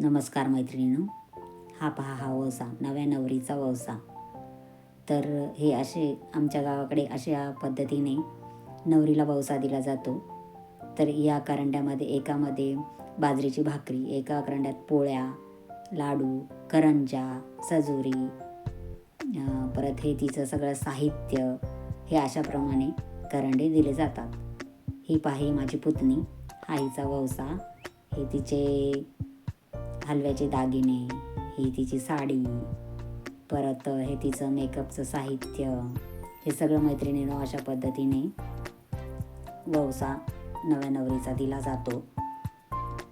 नमस्कार मैत्रिणींनो. हा पहा हा वसा नव्या नवरीचा वसा तर हे असे आमच्या गावाकडे अशा पद्धतीने नवरीला वसा दिला जातो. तर या करंड्यामध्ये एकामध्ये बाजरीची भाकरी एका करंड्यात पोळ्या लाडू करंजा सजोरी परत हे तिचं सगळं साहित्य हे अशाप्रमाणे करंडे दिले जातात. ही पाही माझी पुतणी आईचा वसा हे तिचे हलव्याचे दागिने ही तिची साडी परत हे तिचं मेकअपचं साहित्य हे सगळं मैत्रिणीनं अशा पद्धतीने वौसा नव्या नवरीचा दिला जातो.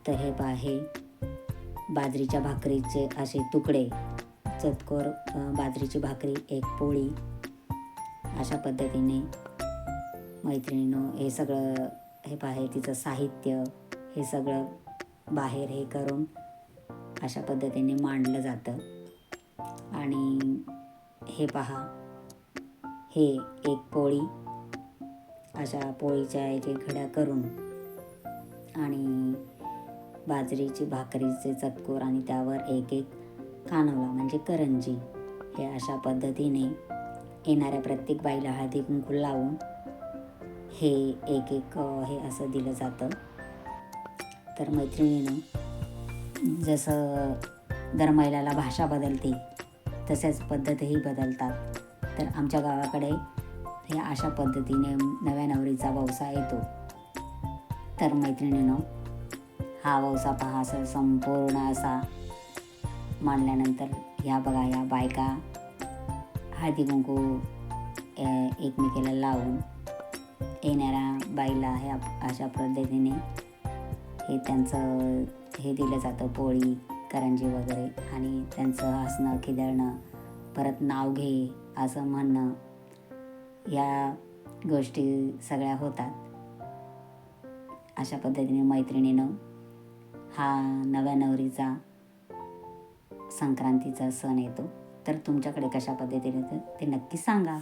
तर हे पाहे बाजरीच्या भाकरीचे असे तुकडे चतकोर बाजरीची भाकरी एक पोळी अशा पद्धतीने मैत्रिणीनं हे सगळं हे पाहे तिचं साहित्य हे सगळं बाहेर हे करून अशा पद्धतीने मांडलं जातं. आणि हे पहा हे एक पोळी. अशा पोळीच्या एक एक घड्या करून आणि बाजरीची भाकरीचे चतकोर आणि त्यावर एक एक कानवला म्हणजे करंजी हे अशा पद्धतीने येणाऱ्या प्रत्येक बाईला हळदी कुंकू लावून हे एक एक हे असं दिलं जातं. तर मैत्रिणीनं जसं दर महिलाला भाषा बदलते तसेच पद्धतही बदलतात. तर आमच्या गावाकडे हे अशा पद्धतीने नव्या नवरीचा व्यवसाय येतो. तर मैत्रिणीनं हा व्यवसाय पहा असं संपूर्ण असा मांडल्यानंतर ह्या बघा या बायका हळदी कुंकू एकमेकीला लावून येणाऱ्या बाईला ह्या अशा पद्धतीने हे त्यांचं हे दिलं जातं पोळी करंजी वगैरे. आणि त्यांचं हसणं खिदळणं परत नाव घे असं म्हणणं या गोष्टी सगळ्या होतात. अशा पद्धतीने मैत्रिणीनं हा नव्या नवरीचा संक्रांतीचा सण येतो. तर तुमच्याकडे कशा पद्धतीने ते नक्की सांगा.